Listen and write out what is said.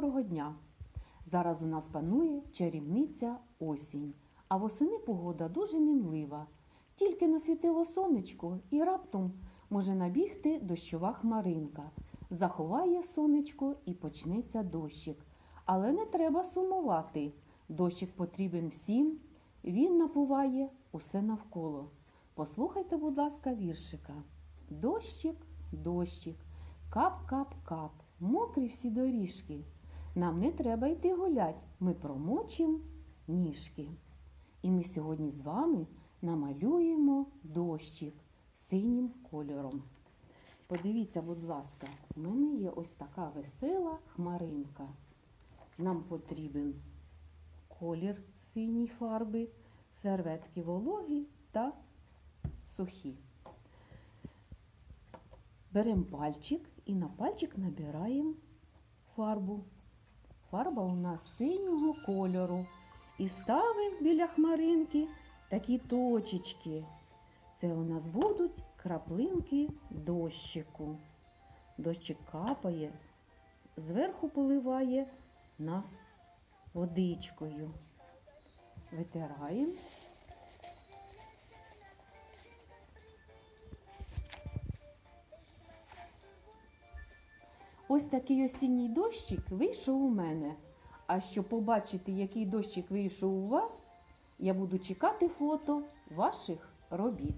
Доброго дня! Зараз у нас панує чарівниця осінь, а восени погода дуже мінлива. Тільки насвітило сонечко і раптом може набігти дощова хмаринка. Заховає сонечко і почнеться дощик. Але не треба сумувати. Дощик потрібен всім, він напуває усе навколо. Послухайте, будь ласка, віршика. Дощик, дощик, кап-кап-кап, мокрі всі доріжки. Нам не треба йти гулять, ми промочим ніжки. І ми сьогодні з вами намалюємо дощик синім кольором. Подивіться, будь ласка, у мене є ось така весела хмаринка. Нам потрібен колір синій фарби, серветки вологі та сухі. Беремо пальчик і на пальчик набираємо фарбу. Фарба у нас синього кольору. І ставимо біля хмаринки такі точечки. Це у нас будуть краплинки дощику. Дощик капає, зверху поливає нас водичкою. Витираємо. Ось такий осінній дощик вийшов у мене. А щоб побачити, який дощик вийшов у вас, я буду чекати фото ваших робіт.